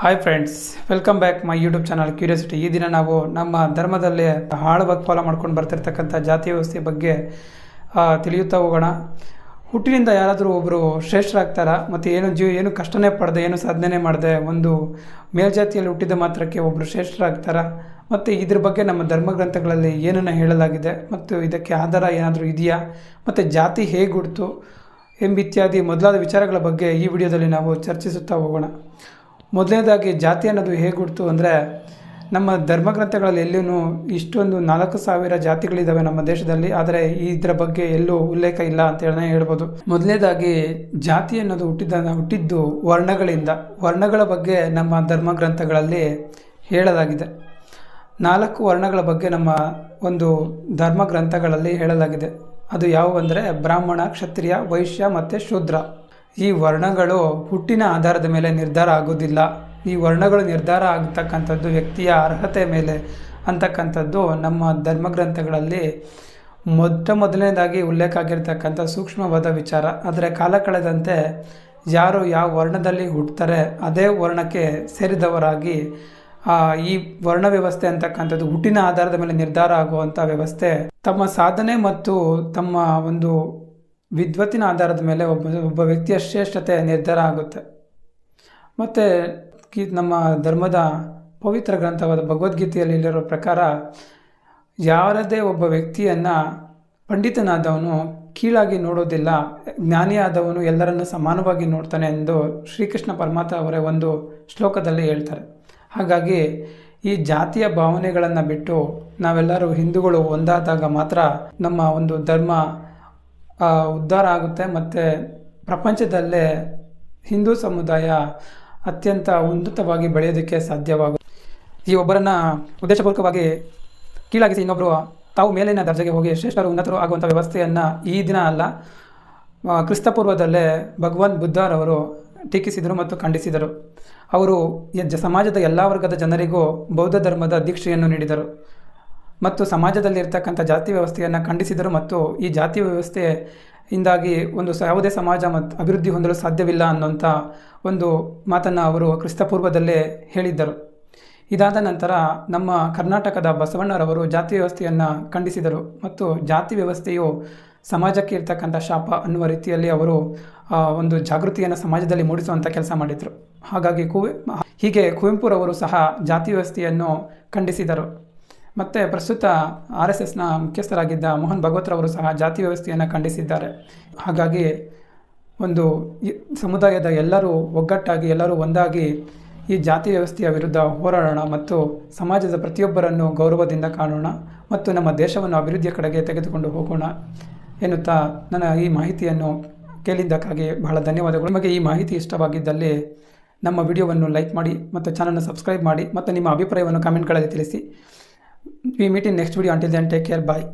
Hi friends welcome back my YouTube channel curiosity ಈ ದಿನ ನಾವು ನಮ್ಮ ಧರ್ಮದಲ್ಲಿ ಆಳವಾಗಿ ಫಾಲೋ ಮಾಡ್ಕೊಂಡು ಬರ್ತಿರ್ತಕ್ಕಂಥ ಜಾತಿ ವ್ಯವಸ್ಥೆ ಬಗ್ಗೆ ತಿಳಿಯುತ್ತಾ ಹೋಗೋಣ. ಹುಟ್ಟಿನಿಂದ ಯಾರಾದರೂ ಒಬ್ಬರು ಶ್ರೇಷ್ಠರಾಗ್ತಾರ? ಮತ್ತು ಏನು ಜೀವ, ಏನು ಕಷ್ಟನೇ ಪಡೆದೆ, ಏನು ಸಾಧನೆ ಮಾಡದೆ, ಒಂದು ಮೇಲ್ಜಾತಿಯಲ್ಲಿ ಹುಟ್ಟಿದ ಮಾತ್ರಕ್ಕೆ ಒಬ್ಬರು ಶ್ರೇಷ್ಠರಾಗ್ತಾರ? ಮತ್ತು ಇದ್ರ ಬಗ್ಗೆ ನಮ್ಮ ಧರ್ಮಗ್ರಂಥಗಳಲ್ಲಿ ಏನನ್ನು ಹೇಳಲಾಗಿದೆ? ಮತ್ತು ಇದಕ್ಕೆ ಆಧಾರ ಏನಾದರೂ ಇದೆಯಾ? ಮತ್ತು ಜಾತಿ ಹೇಗೆ ಹುಡ್ತು ಎಂಬಿತ್ಯಾದಿ ಮೊದಲಾದ ವಿಚಾರಗಳ ಬಗ್ಗೆ ಈ ವಿಡಿಯೋದಲ್ಲಿ ನಾವು ಚರ್ಚಿಸುತ್ತಾ ಹೋಗೋಣ. ಮೊದಲನೇದಾಗಿ ಜಾತಿ ಅನ್ನೋದು ಹೇಗೆ ಹುಡ್ತು ಅಂದರೆ ನಮ್ಮ ಧರ್ಮಗ್ರಂಥಗಳಲ್ಲಿ ಎಲ್ಲಿಯೂ ಇಷ್ಟೊಂದು ನಾಲ್ಕು ಸಾವಿರ ಜಾತಿಗಳಿದ್ದಾವೆ ನಮ್ಮ ದೇಶದಲ್ಲಿ, ಆದರೆ ಇದರ ಬಗ್ಗೆ ಎಲ್ಲೂ ಉಲ್ಲೇಖ ಇಲ್ಲ ಅಂತ ಹೇಳಿ ಹೇಳ್ಬೋದು. ಮೊದಲನೇದಾಗಿ ಜಾತಿ ಅನ್ನೋದು ಹುಟ್ಟಿದ, ಹುಟ್ಟಿದ್ದು ವರ್ಣಗಳಿಂದ. ವರ್ಣಗಳ ಬಗ್ಗೆ ನಮ್ಮ ಧರ್ಮಗ್ರಂಥಗಳಲ್ಲಿ ಹೇಳಲಾಗಿದೆ. ನಾಲ್ಕು ವರ್ಣಗಳ ಬಗ್ಗೆ ನಮ್ಮ ಒಂದು ಧರ್ಮ ಗ್ರಂಥಗಳಲ್ಲಿ ಹೇಳಲಾಗಿದೆ. ಅದು ಯಾವುವೆಂದರೆ ಬ್ರಾಹ್ಮಣ, ಕ್ಷತ್ರಿಯ, ವೈಶ್ಯ ಮತ್ತು ಶೂದ್ರ. ಈ ವರ್ಣಗಳು ಹುಟ್ಟಿನ ಆಧಾರದ ಮೇಲೆ ನಿರ್ಧಾರ ಆಗೋದಿಲ್ಲ ಈ ವರ್ಣಗಳು ನಿರ್ಧಾರ ಆಗ್ತಕ್ಕಂಥದ್ದು ವ್ಯಕ್ತಿಯ ಅರ್ಹತೆ ಮೇಲೆ ಅಂತಕ್ಕಂಥದ್ದು ನಮ್ಮ ಧರ್ಮಗ್ರಂಥಗಳಲ್ಲಿ ಮೊಟ್ಟ ಮೊದಲನೇದಾಗಿ ಉಲ್ಲೇಖ ಆಗಿರ್ತಕ್ಕಂಥ ಸೂಕ್ಷ್ಮವಾದ ವಿಚಾರ. ಆದರೆ ಕಾಲ ಕಳೆದಂತೆ ಯಾರು ಯಾವ ವರ್ಣದಲ್ಲಿ ಹುಟ್ಟುತ್ತಾರೆ ಅದೇ ವರ್ಣಕ್ಕೆ ಸೇರಿದವರಾಗಿ ಈ ವರ್ಣ ವ್ಯವಸ್ಥೆ ಅಂತಕ್ಕಂಥದ್ದು ಹುಟ್ಟಿನ ಆಧಾರದ ಮೇಲೆ ನಿರ್ಧಾರ ಆಗುವಂಥ ವ್ಯವಸ್ಥೆ ತಮ್ಮ ಸಾಧನೆ ಮತ್ತು ತಮ್ಮ ಒಂದು ವಿದ್ವತ್ತಿನ ಆಧಾರದ ಮೇಲೆ ಒಬ್ಬ ಒಬ್ಬ ವ್ಯಕ್ತಿಯ ಶ್ರೇಷ್ಠತೆ ನಿರ್ಧಾರ ಆಗುತ್ತೆ. ಮತ್ತು ನಮ್ಮ ಧರ್ಮದ ಪವಿತ್ರ ಗ್ರಂಥವಾದ ಭಗವದ್ಗೀತೆಯಲ್ಲಿ ಇಲ್ಲಿರೋ ಪ್ರಕಾರ ಯಾರದೇ ಒಬ್ಬ ವ್ಯಕ್ತಿಯನ್ನು ಪಂಡಿತನಾದವನು ಕೀಳಾಗಿ ನೋಡೋದಿಲ್ಲ, ಜ್ಞಾನಿಯಾದವನು ಎಲ್ಲರನ್ನು ಸಮಾನವಾಗಿ ನೋಡ್ತಾನೆ ಎಂದು ಶ್ರೀಕೃಷ್ಣ ಪರಮಾತ್ಮ ಅವರೇ ಒಂದು ಶ್ಲೋಕದಲ್ಲಿ ಹೇಳ್ತಾರೆ. ಹಾಗಾಗಿ ಈ ಜಾತಿಯ ಭಾವನೆಗಳನ್ನು ಬಿಟ್ಟು ನಾವೆಲ್ಲರೂ ಹಿಂದೂಗಳು ಒಂದಾದಾಗ ಮಾತ್ರ ನಮ್ಮ ಒಂದು ಧರ್ಮ ಉದ್ಧಾರ ಆಗುತ್ತೆ. ಮತ್ತು ಪ್ರಪಂಚದಲ್ಲೇ ಹಿಂದೂ ಸಮುದಾಯ ಅತ್ಯಂತ ಉನ್ನತವಾಗಿ ಬೆಳೆಯೋದಕ್ಕೆ ಸಾಧ್ಯವಾಗುತ್ತೆ ಈ ಒಬ್ಬರನ್ನು ಉದ್ದೇಶಪೂರ್ವಕವಾಗಿ ಕೀಳಾಗಿಸಿ ಇನ್ನೊಬ್ಬರು ತಾವು ಮೇಲಿನ ದರ್ಜೆಗೆ ಹೋಗಿ ಶ್ರೇಷ್ಠರು, ಉನ್ನತರು ಆಗುವಂಥ ವ್ಯವಸ್ಥೆಯನ್ನು ಈ ದಿನ ಅಲ್ಲ ಕ್ರಿಸ್ತಪೂರ್ವದಲ್ಲೇ ಭಗವಾನ್ ಬುದ್ಧರವರು ಟೀಕಿಸಿದರು ಮತ್ತು ಖಂಡಿಸಿದರು. ಅವರು ಸಮಾಜದ ಎಲ್ಲ ವರ್ಗದ ಜನರಿಗೂ ಬೌದ್ಧ ಧರ್ಮದ ದೀಕ್ಷೆಯನ್ನು ನೀಡಿದರು. ಮತ್ತು ಸಮಾಜದಲ್ಲಿರ್ತಕ್ಕಂಥ ಜಾತಿ ವ್ಯವಸ್ಥೆಯನ್ನು ಖಂಡಿಸಿದರು ಮತ್ತು ಈ ಜಾತಿ ವ್ಯವಸ್ಥೆಯಿಂದಾಗಿ ಒಂದು ಯಾವುದೇ ಸಮಾಜ ಮತ್ತು ಅಭಿವೃದ್ಧಿ ಹೊಂದಲು ಸಾಧ್ಯವಿಲ್ಲ ಅನ್ನೋಂಥ ಒಂದು ಮಾತನ್ನು ಅವರು ಕ್ರಿಸ್ತಪೂರ್ವದಲ್ಲೇ ಹೇಳಿದ್ದರು. ಇದಾದ ನಂತರ ನಮ್ಮ ಕರ್ನಾಟಕದ ಬಸವಣ್ಣರವರು ಜಾತಿ ವ್ಯವಸ್ಥೆಯನ್ನು ಖಂಡಿಸಿದರು ಮತ್ತು ಜಾತಿ ವ್ಯವಸ್ಥೆಯು ಸಮಾಜಕ್ಕೆ ಇರ್ತಕ್ಕಂಥ ಶಾಪ ಅನ್ನುವ ರೀತಿಯಲ್ಲಿ ಅವರು ಒಂದು ಜಾಗೃತಿಯನ್ನು ಸಮಾಜದಲ್ಲಿ ಮೂಡಿಸುವಂಥ ಕೆಲಸ ಮಾಡಿದರು. ಹಾಗಾಗಿ ಕುವೆ ಹೀಗೆ ಕುವೆಂಪುರವರು ಸಹ ಜಾತಿ ವ್ಯವಸ್ಥೆಯನ್ನು ಖಂಡಿಸಿದರು. ಮತ್ತು ಪ್ರಸ್ತುತ ಆರ್ ಎಸ್ ಎಸ್ನ ಮುಖ್ಯಸ್ಥರಾಗಿದ್ದ ಮೋಹನ್ ಭಗವತ್ರವರು ಸಹ ಜಾತಿ ವ್ಯವಸ್ಥೆಯನ್ನು ಖಂಡಿಸಿದ್ದಾರೆ. ಹಾಗಾಗಿ ಒಂದು ಸಮುದಾಯದ ಎಲ್ಲರೂ ಒಗ್ಗಟ್ಟಾಗಿ, ಎಲ್ಲರೂ ಒಂದಾಗಿ ಈ ಜಾತಿ ವ್ಯವಸ್ಥೆಯ ವಿರುದ್ಧ ಹೋರಾಡೋಣ ಮತ್ತು ಸಮಾಜದ ಪ್ರತಿಯೊಬ್ಬರನ್ನು ಗೌರವದಿಂದ ಕಾಣೋಣ ಮತ್ತು ನಮ್ಮ ದೇಶವನ್ನು ಅಭಿವೃದ್ಧಿಯ ಕಡೆಗೆ ತೆಗೆದುಕೊಂಡು ಹೋಗೋಣ ಎನ್ನುತ್ತಾ ನನ್ನ ಈ ಮಾಹಿತಿಯನ್ನು ಕೇಳಿದ್ದಕ್ಕಾಗಿ ಬಹಳ ಧನ್ಯವಾದಗಳು. ನಿಮಗೆ ಈ ಮಾಹಿತಿ ಇಷ್ಟವಾಗಿದ್ದಲ್ಲಿ ನಮ್ಮ ವಿಡಿಯೋವನ್ನು ಲೈಕ್ ಮಾಡಿ ಮತ್ತು ಚಾನಲ್ನ ಸಬ್ಸ್ಕ್ರೈಬ್ ಮಾಡಿ ಮತ್ತು ನಿಮ್ಮ ಅಭಿಪ್ರಾಯವನ್ನು ಕಮೆಂಟ್ಗಳಲ್ಲಿ ತಿಳಿಸಿ. We meet in next video. Until then, take care. Bye.